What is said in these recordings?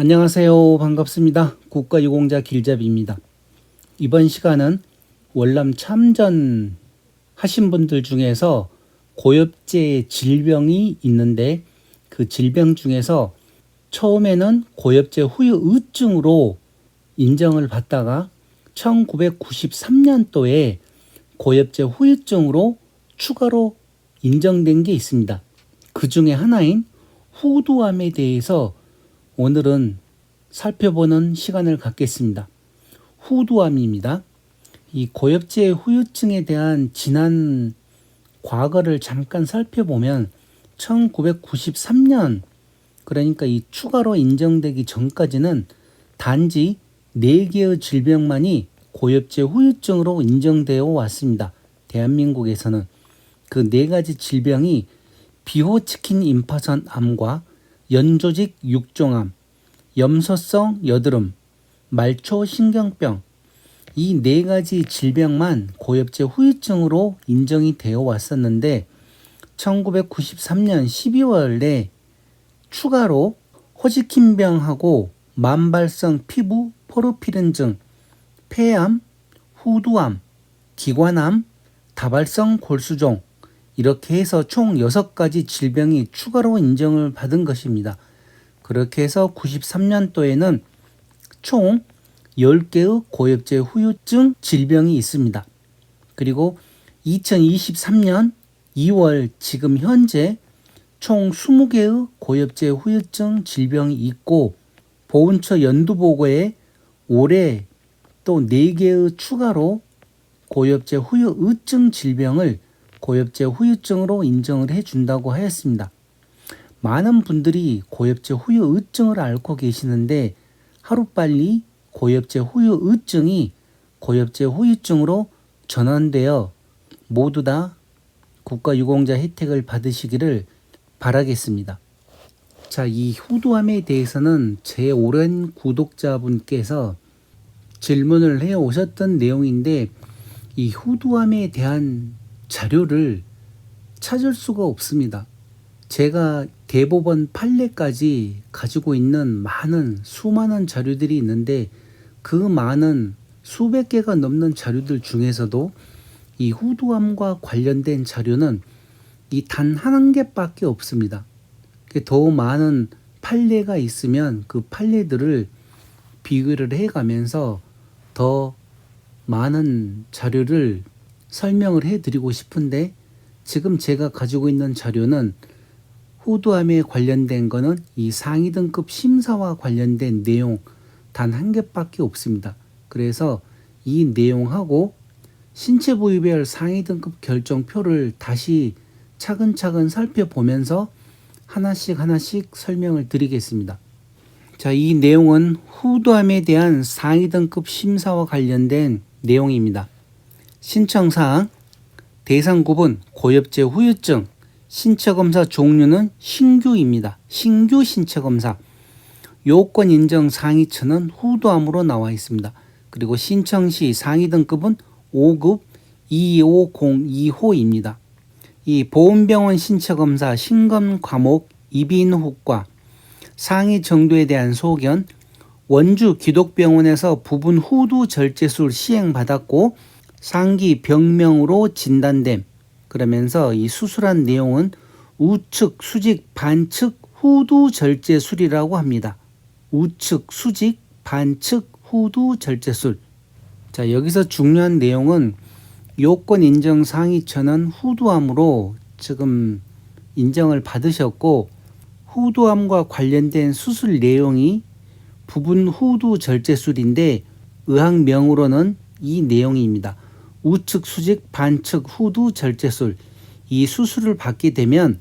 안녕하세요. 반갑습니다. 국가유공자 길잡이입니다. 이번 시간은 월남 참전 하신 분들 중에서 고엽제 질병이 있는데 그 질병 중에서 처음에는 고엽제 후유의증으로 인정을 받다가 1993년도에 고엽제 후유증으로 추가로 인정된 게 있습니다. 그 중에 하나인 후두암에 대해서 오늘은 살펴보는 시간을 갖겠습니다. 후두암입니다. 이 고엽제 후유증에 대한 지난 과거를 잠깐 살펴보면 1993년 그러니까 이 추가로 인정되기 전까지는 단지 4개의 질병만이 고엽제 후유증으로 인정되어 왔습니다. 대한민국에서는 그 네 가지 질병이 비호치킨 임파선 암과 연조직 육종암, 염소성 여드름, 말초 신경병 이 네 가지 질병만 고엽제 후유증으로 인정이 되어 왔었는데 1993년 12월에 추가로 호지킨병하고 만발성 피부 포르피른증, 폐암, 후두암, 기관암, 다발성 골수종 이렇게 해서 총 6가지 질병이 추가로 인정을 받은 것입니다. 그렇게 해서 93년도에는 총 10개의 고엽제 후유증 질병이 있습니다. 그리고 2023년 2월 지금 현재 총 20개의 고엽제 후유증 질병이 있고 보훈처 연두 보고에 올해 또 4개의 추가로 고엽제 후유증 질병을 고엽제 후유증으로 인정을 해준다고 하였습니다. 많은 분들이 고엽제 후유증을 앓고 계시는데 하루빨리 고엽제 후유증이 고엽제 후유증으로 전환되어 모두 다 국가유공자 혜택을 받으시기를 바라겠습니다. 자, 이 후두암에 대해서는 제 오랜 구독자분께서 질문을 해 오셨던 내용인데 이 후두암에 대한 자료를 찾을 수가 없습니다. 제가 대법원 판례까지 가지고 있는 많은 수많은 자료들이 있는데 그 많은 수백 개가 넘는 자료들 중에서도 이 후두암과 관련된 자료는 이 단 한 개밖에 없습니다. 더 많은 판례가 있으면 그 판례들을 비교를 해가면서 더 많은 자료를 설명을 해드리고 싶은데 지금 제가 가지고 있는 자료는 후두암에 관련된 거는 이 상위 등급 심사와 관련된 내용 단 한 개밖에 없습니다. 그래서 이 내용하고 신체 부위별 상위 등급 결정표를 다시 차근차근 살펴보면서 하나씩 하나씩 설명을 드리겠습니다. 자, 이 내용은 후두암에 대한 상위 등급 심사와 관련된 내용입니다. 신청사항 대상 구분 고엽제 후유증 신체 검사 종류는 신규입니다. 신규 신체 검사 요건 인정 상위처는 후두암으로 나와 있습니다. 그리고 신청 시 상위 등급은 5급 2502호입니다. 이 보훈병원 신체 검사 신검 과목 이비인후과 상위 정도에 대한 소견 원주 기독병원에서 부분 후두 절제술 시행받았고 상기 병명으로 진단됨. 그러면서 이 수술한 내용은 우측, 수직, 반측 후두 절제술이라고 합니다. 우측, 수직, 반측 후두 절제술. 자, 여기서 중요한 내용은 요건 인정 상위처는 후두암으로 지금 인정을 받으셨고 후두암과 관련된 수술 내용이 부분 후두 절제술인데 의학명으로는 이 내용입니다. 우측 수직 반측 후두 절제술 이 수술을 받게 되면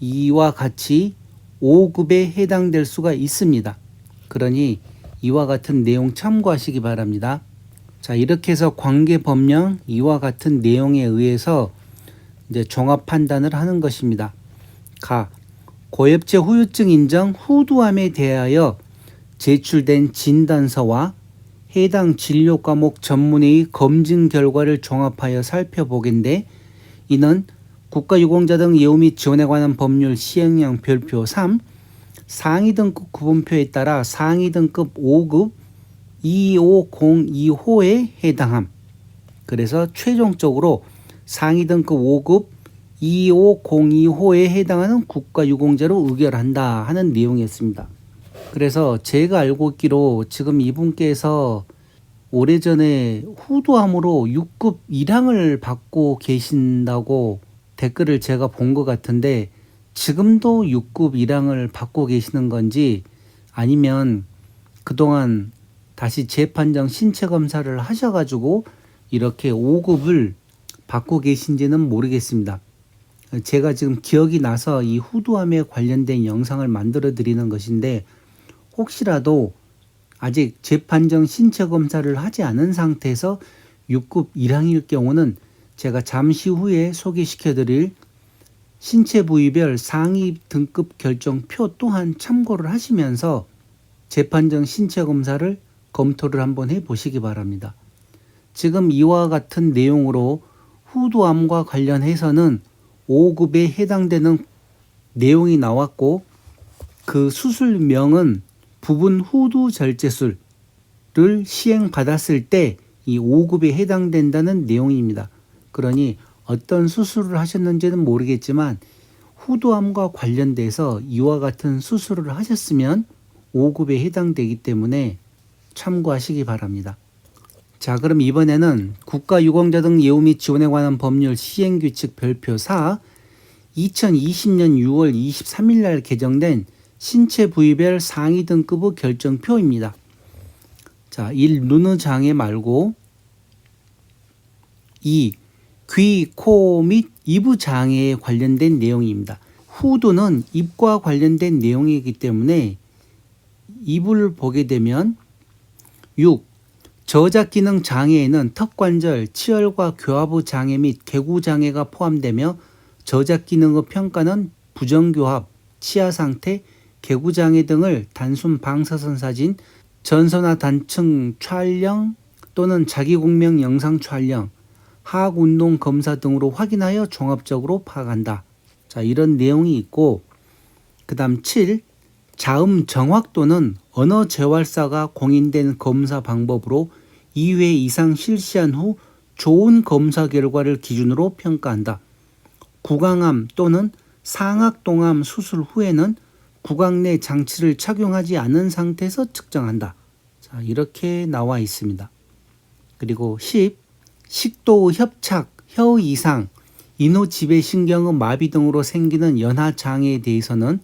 이와 같이 5급에 해당될 수가 있습니다. 그러니 이와 같은 내용 참고하시기 바랍니다. 자, 이렇게 해서 관계 법령 이와 같은 내용에 의해서 이제 종합 판단을 하는 것입니다. 가 고엽제 후유증 인정 후두암에 대하여 제출된 진단서와 해당 진료 과목 전문의의 검증 결과를 종합하여 살펴보겠는데 이는 국가유공자 등 예우 및 지원에 관한 법률 시행령 별표 3 상위 등급 구분표에 따라 상위 등급 5급 2502호에 해당함. 그래서 최종적으로 상위 등급 5급 2502호에 해당하는 국가유공자로 의결한다 하는 내용이었습니다. 그래서 제가 알고 있기로 지금 이분께서 오래전에 후두암으로 6급 1항을 받고 계신다고 댓글을 제가 본 것 같은데 지금도 6급 1항을 받고 계시는 건지 아니면 그동안 다시 재판정 신체 검사를 하셔가지고 이렇게 5급을 받고 계신지는 모르겠습니다. 제가 지금 기억이 나서 이 후두암에 관련된 영상을 만들어 드리는 것인데 혹시라도 아직 재판정 신체 검사를 하지 않은 상태에서 6급 1항일 경우는 제가 잠시 후에 소개시켜 드릴 신체 부위별 상위 등급 결정표 또한 참고를 하시면서 재판정 신체 검사를 검토를 한번 해 보시기 바랍니다. 지금 이와 같은 내용으로 후두암과 관련해서는 5급에 해당되는 내용이 나왔고 그 수술명은 부분 후두 절제술을 시행받았을 때 이 5급에 해당된다는 내용입니다. 그러니 어떤 수술을 하셨는지는 모르겠지만 후두암과 관련돼서 이와 같은 수술을 하셨으면 5급에 해당되기 때문에 참고하시기 바랍니다. 자, 그럼 이번에는 국가 유공자 등 예우 및 지원에 관한 법률 시행 규칙 별표 4 2020년 6월 23일 날 개정된 신체 부위별 상위 등급의 결정표입니다. 자, 1. 눈의 장애 말고 2. 귀, 코 및 이부 장애에 관련된 내용입니다. 후두는 입과 관련된 내용이기 때문에 입을 보게 되면 6. 저작 기능 장애에는 턱 관절, 치열과 교합의 장애 및 개구 장애가 포함되며 저작 기능의 평가는 부정교합, 치아 상태, 개구 장애 등을 단순 방사선 사진, 전선화 단층 촬영 또는 자기공명 영상 촬영, 하악 운동 검사 등으로 확인하여 종합적으로 파악한다. 자, 이런 내용이 있고 그 다음 7. 자음 정확도는 언어 재활사가 공인된 검사 방법으로 2회 이상 실시한 후 좋은 검사 결과를 기준으로 평가한다. 구강암 또는 상악동암 수술 후에는 구강 내 장치를 착용하지 않은 상태에서 측정한다. 자, 이렇게 나와 있습니다. 그리고 10. 식도 협착, 혀 이상, 인후 지배 신경의 마비 등으로 생기는 연하 장애에 대해서는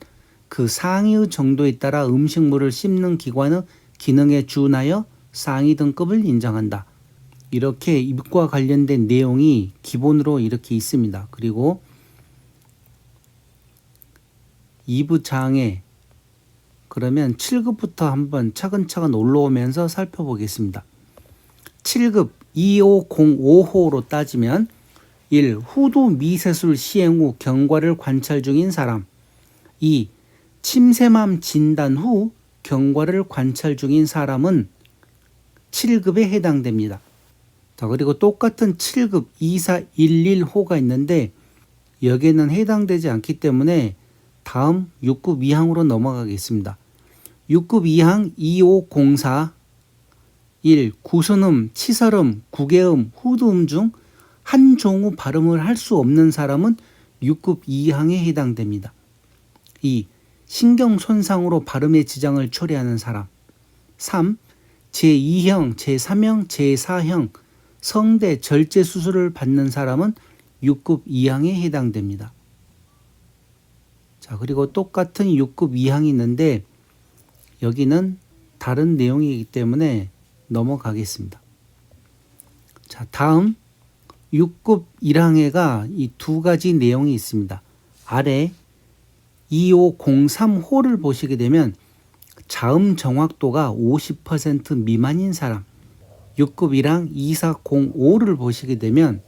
그 상위의 정도에 따라 음식물을 씹는 기관의 기능에 준하여 상위 등급을 인정한다. 이렇게 입과 관련된 내용이 기본으로 이렇게 있습니다. 그리고 이부 장애 그러면 7급부터 한번 차근차근 올라오면서 살펴보겠습니다. 7급 2505호로 따지면 1. 후두 미세술 시행 후 경과를 관찰 중인 사람 2. 침샘암 진단 후 경과를 관찰 중인 사람은 7급에 해당됩니다. 자, 그리고 똑같은 7급 2411호가 있는데 여기에는 해당되지 않기 때문에 다음 6급 2항으로 넘어가겠습니다. 6급 2항 2504 1. 구순음, 치설음, 구개음, 후두음 중 한 종의 발음을 할 수 없는 사람은 6급 2항에 해당됩니다. 2. 신경 손상으로 발음의 지장을 초래하는 사람. 3. 제2형, 제3형, 제4형 성대 절제 수술을 받는 사람은 6급 2항에 해당됩니다. 자, 그리고 똑같은 6급 2항이 있는데 여기는 다른 내용이기 때문에 넘어가겠습니다. 자, 다음 6급 1항에가 이 두 가지 내용이 있습니다. 아래 2503호를 보시게 되면 자음 정확도가 50% 미만인 사람 6급 1항 2405를 보시게 되면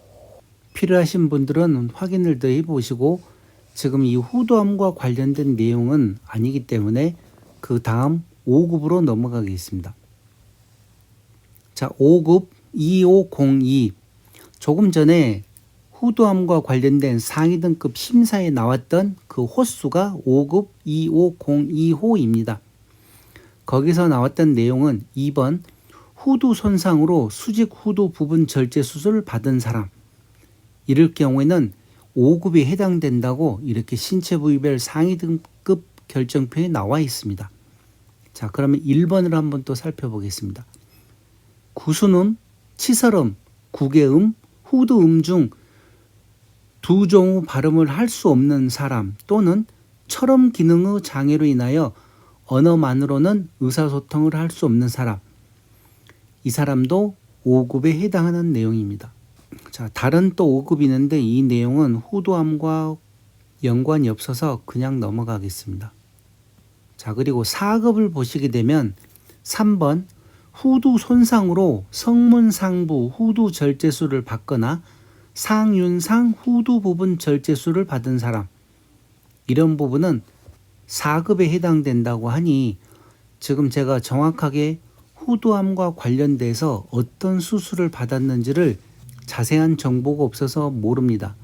필요하신 분들은 확인을 더 해 보시고 지금 이 후두암과 관련된 내용은 아니기 때문에 그 다음 5급으로 넘어가겠습니다. 자, 5급 2502. 조금 전에 후두암과 관련된 상위 등급 심사에 나왔던 그 호수가 5급 2502호입니다. 거기서 나왔던 내용은 2번 후두 손상으로 수직 후두 부분 절제 수술을 받은 사람 이럴 경우에는 5급에 해당된다고 이렇게 신체 부위별 상위 등급 결정표에 나와 있습니다. 자, 그러면 1번을 한번 또 살펴보겠습니다. 구순음, 치설음, 구개음, 후두음 중 두 종의 발음을 할 수 없는 사람 또는 철음 기능의 장애로 인하여 언어만으로는 의사소통을 할 수 없는 사람. 이 사람도 5급에 해당하는 내용입니다. 자, 다른 또 5급이 있는데 이 내용은 후두암과 연관이 없어서 그냥 넘어가겠습니다. 자, 그리고 4급을 보시게 되면 3번 후두 손상으로 성문상부 후두 절제수를 받거나 상윤상 후두 부분 절제수를 받은 사람 이런 부분은 4급에 해당된다고 하니 지금 제가 정확하게 후두암과 관련돼서 어떤 수술을 받았는지를 자세한 정보가 없어서 모릅니다.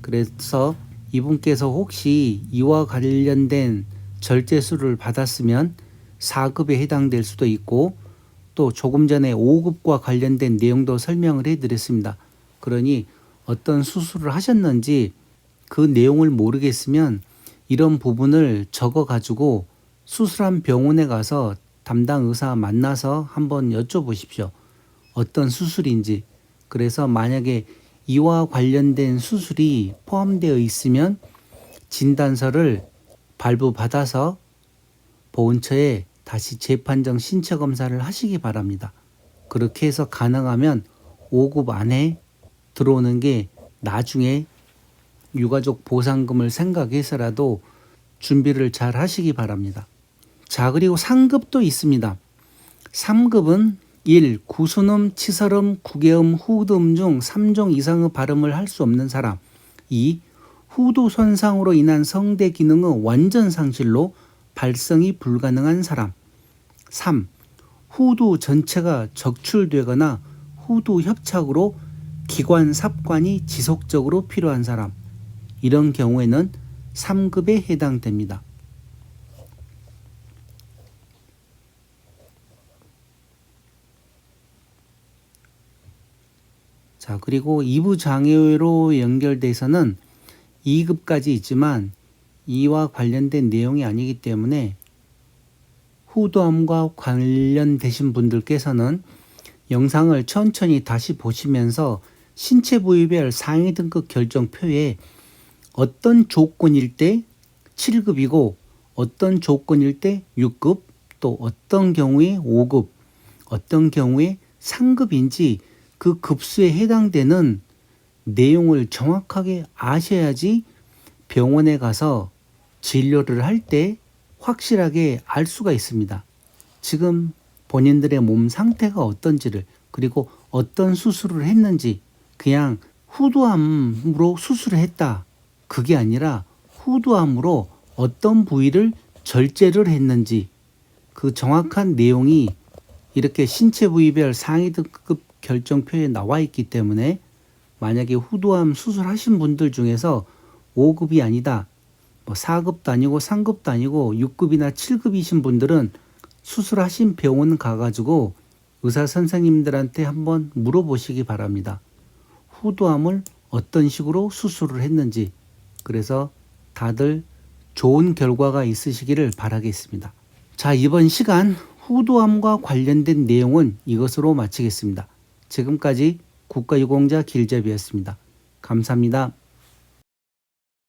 그래서 이분께서 혹시 이와 관련된 절제수를 받았으면 4급에 해당될 수도 있고 또 조금 전에 5급과 관련된 내용도 설명을 해드렸습니다. 그러니 어떤 수술을 하셨는지 그 내용을 모르겠으면 이런 부분을 적어 가지고 수술한 병원에 가서 담당 의사 만나서 한번 여쭤보십시오. 어떤 수술인지. 그래서 만약에 이와 관련된 수술이 포함되어 있으면 진단서를 발부받아서 보훈처에 다시 재판정 신체 검사를 하시기 바랍니다. 그렇게 해서 가능하면 5급 안에 들어오는 게 나중에 유가족 보상금을 생각해서라도 준비를 잘 하시기 바랍니다. 자, 그리고 상급도 있습니다. 3급은 1. 구순음, 치설음, 구개음, 후두음 중 3종 이상의 발음을 할 수 없는 사람 2. 후두 손상으로 인한 성대 기능의 완전 상실로 발성이 불가능한 사람 3. 후두 전체가 적출되거나 후두 협착으로 기관 삽관이 지속적으로 필요한 사람 이런 경우에는 3급에 해당됩니다. 자, 그리고 이부 장애로 연결돼서는 2급까지 있지만 이와 관련된 내용이 아니기 때문에 후두암과 관련되신 분들께서는 영상을 천천히 다시 보시면서 신체 부위별 상위 등급 결정표에 어떤 조건일 때 7급이고 어떤 조건일 때 6급 또 어떤 경우에 5급 어떤 경우에 상급인지 그 급수에 해당되는 내용을 정확하게 아셔야지 병원에 가서 진료를 할 때 확실하게 알 수가 있습니다. 지금 본인들의 몸 상태가 어떤지를 그리고 어떤 수술을 했는지 그냥 후두암으로 수술을 했다. 그게 아니라 후두암으로 어떤 부위를 절제를 했는지 그 정확한 내용이 이렇게 신체 부위별 상위 등급 결정표에 나와 있기 때문에 만약에 후두암 수술하신 분들 중에서 5급이 아니다. 뭐 4급도 아니고 3급도 아니고 6급이나 7급이신 분들은 수술하신 병원 가가지고 의사 선생님들한테 한번 물어보시기 바랍니다. 후두암을 어떤 식으로 수술을 했는지 그래서 다들 좋은 결과가 있으시기를 바라겠습니다. 자, 이번 시간 후두암과 관련된 내용은 이것으로 마치겠습니다. 지금까지 국가유공자 길잡이였습니다. 감사합니다.